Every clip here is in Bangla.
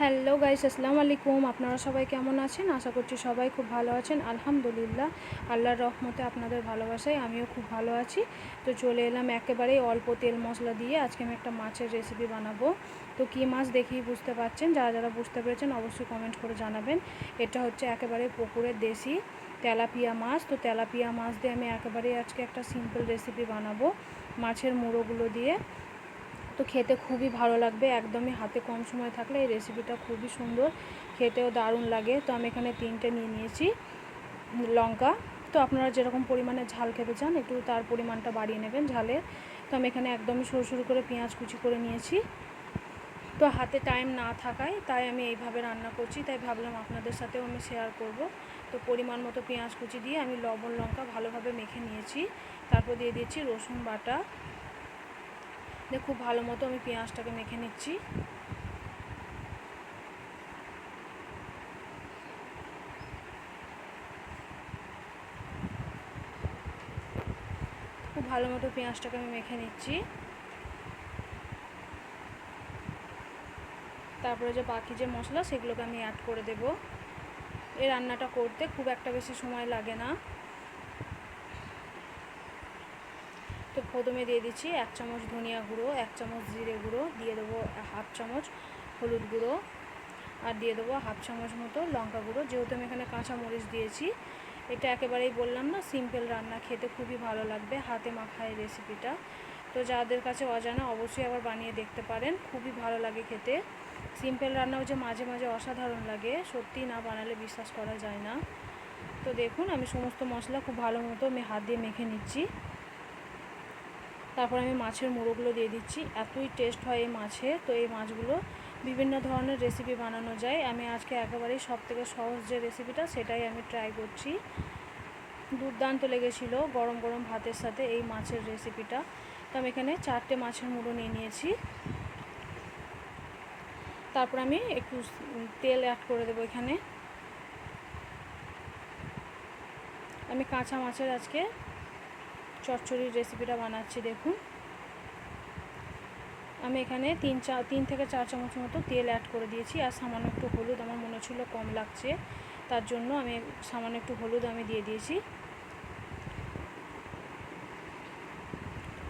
হ্যালো গাইস, আসসালামু আলাইকুম। আপনারা সবাই কেমন আছেন? আশা করছি সবাই খুব ভালো আছেন। আলহামদুলিল্লাহ, আল্লাহর রহমতে আপনাদের ভালোবাসায় আমিও খুব ভালো আছি। তো চলে এলাম একেবারেই অল্প তেল মশলা দিয়ে। আজকে আমি একটা মাছের রেসিপি বানাবো। তো কী মাছ দেখেই বুঝতে পারছেন যারা যারা বুঝতে পেরেছেন, অবশ্যই কমেন্ট করে জানাবেন। এটা হচ্ছে একেবারে পুকুরের দেশি তেলাপিয়া মাছ। তো তেলাপিয়া মাছ দিয়ে আমি একেবারেই আজকে একটা সিম্পল রেসিপি বানাবো মাছের মুড়োগুলো দিয়ে। তো খেতে খুবই ভালো লাগবে, একদমই হাতে কম সময় থাকলে এই রেসিপিটা খুবই সুন্দর, খেতেও দারুণ লাগে। তো আমি এখানে তিনটে নিয়ে নিয়েছি, লঙ্কা। তো আপনারা যেরকম পরিমাণে ঝাল খেতে চান, একটু তার পরিমাণটা বাড়িয়ে নেবেন ঝালের তো আমি এখানে একদমই সরু সরু করে পেঁয়াজ কুচি করে নিয়েছি। তো হাতে টাইম না থাকায় তাই আমি এইভাবে রান্না করছি, তাই ভাবলাম আপনাদের সাথেও আমি শেয়ার করব। তো পরিমাণ মতো পেঁয়াজ কুচি দিয়ে আমি লবণ, লঙ্কা ভালোভাবে মেখে নিয়েছি। তারপর দিয়ে দিয়েছি রসুন বাটা। দিয়ে খুব ভালো মতো আমি পেঁয়াজটাকে মেখে নিচ্ছি। খুব ভালো মতো পেঁয়াজটাকে আমি মেখে নিচ্ছি। তারপরে যে বাকি যে মশলা, সেগুলোকে আমি অ্যাড করে দেব। এই রান্নাটা করতে খুব একটা বেশি সময় লাগে না। প্রথমে দিয়ে দিচ্ছি এক চামচ ধনিয়া গুঁড়ো, এক চামচ জিরে গুঁড়ো, দিয়ে দেবো হাফ চামচ হলুদ গুঁড়ো আর দিয়ে দেবো হাফ চামচ মতো লঙ্কা গুঁড়ো। যেহেতু আমি এখানে কাঁচা মরিচ দিয়েছি, এটা একেবারেই বললাম না সিম্পল রান্না, খেতে খুবই ভালো লাগবে হাতে মাখায় রেসিপিটা তো যাদের কাছে অজানা, অবশ্যই আবার বানিয়ে দেখতে পারেন, খুবই ভালো লাগে খেতে। সিম্পল রান্নাও যে মাঝে মাঝে অসাধারণ লাগে সত্যি না বানালে বিশ্বাস করা যায় না। তো দেখুন, আমি সমস্ত মশলা খুব ভালো মতো আমি হাত দিয়ে মেখে নিচ্ছি। তারপর আমি মাছের মুড়োগুলো দিয়ে দিচ্ছি। এতই টেস্ট হয় এই মাছে তো এই মাছগুলো বিভিন্ন ধরনের রেসিপি বানানো যায়। আমি আজকে একেবারেই সব থেকে সহজ যে রেসিপিটা সেটাই আমি ট্রাই করছি। দুর্দান্ত লেগেছিল গরম গরম ভাতের সাথে এই মাছের রেসিপিটা তো আমি এখানে চারটে মাছের মুড়ো নিয়ে নিয়েছি। তারপর আমি একটু তেল অ্যাড করে দেবো এখানে। আমি কাঁচা মাছের আজকে চচ্চড়ির রেসিপিটা বানাচ্ছি, দেখুন। আমি এখানে তিন চা, তিন থেকে চার চামচ মতো তেল অ্যাড করে দিয়েছি, আর সামান্য একটু হলুদ, আমার মনে ছিল কম লাগছে। তার জন্য আমি সামান্য একটু হলুদ আমি দিয়ে দিয়েছি।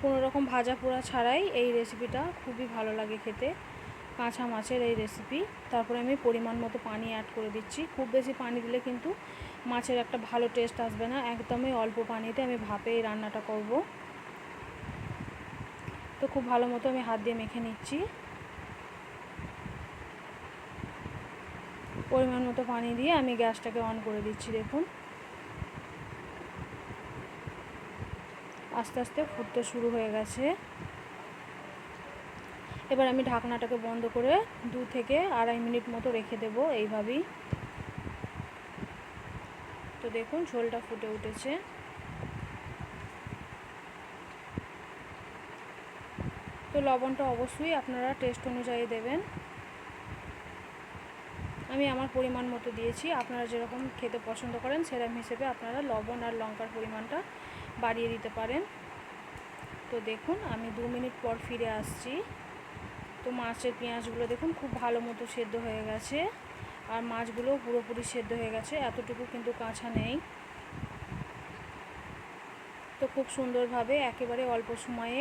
কোনো রকম ভাজা পোড়া ছাড়াই এই রেসিপিটা খুবই ভালো লাগে খেতে। কাঁচা মাছের এই রেসিপি তারপরে আমি পরিমাণ মতো পানি অ্যাড করে দিচ্ছি। খুব বেশি পানি দিলে কিন্তু মাছের একটা ভালো টেস্ট আসবে না, একদমই অল্প পানিতে আমি ভাপে এই রান্নাটা করব। তো খুব ভালো মতো আমি হাত দিয়ে মেখে নিচ্ছি। পরিমাণ মতো পানি দিয়ে আমি গ্যাসটাকে অন করে দিচ্ছি, দেখুন। আস্তে আস্তে ফুটতে শুরু হয়ে গেছে। এবার আমি ঢাকনাটাকে বন্ধ করে দু থেকে আড়াই মিনিট মতো রেখে দেব, এইভাবেই। তো দেখুন, ঝোলটা ফুটে উঠেছে। তো লবণটা অবশ্যই আপনারা টেস্ট অনুযায়ী দেবেন। আমি আমার পরিমাণ মতো দিয়েছি। আপনারা যেরকম খেতে পছন্দ করেন, সেরকম হিসেবে আপনারা লবণ আর লঙ্কার পরিমাণটা বাড়িয়ে দিতে পারেন। তো দেখুন, আমি দু মিনিট পর ফিরে আসছি। তো মাছের পেঁয়াজগুলো দেখুন, খুব ভালো মতো সেদ্ধ হয়ে গেছে। আর মাছগুলো পুরোপুরি সেদ্ধ হয়ে গেছে, এতটুকু কিন্তু কাঁচা নেই। তো খুব সুন্দরভাবে একেবারে অল্প সময়ে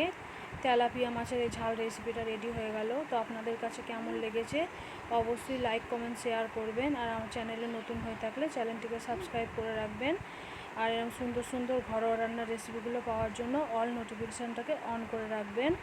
তেলাপিয়া মাছের এই ঝাল রেসিপিটা রেডি হয়ে গেল। তো আপনাদের কাছে কেমন লেগেছে অবশ্যই লাইক কমেন্ট শেয়ার করবেন। আর আমার চ্যানেলে নতুন হয়ে থাকলে চ্যানেলটিকে সাবস্ক্রাইব করে রাখবেন। আর এরকম সুন্দর সুন্দর ঘরোয়া রান্নার রেসিপিগুলো পাওয়ার জন্য অল নোটিফিকেশানটাকে অন করে রাখবেন।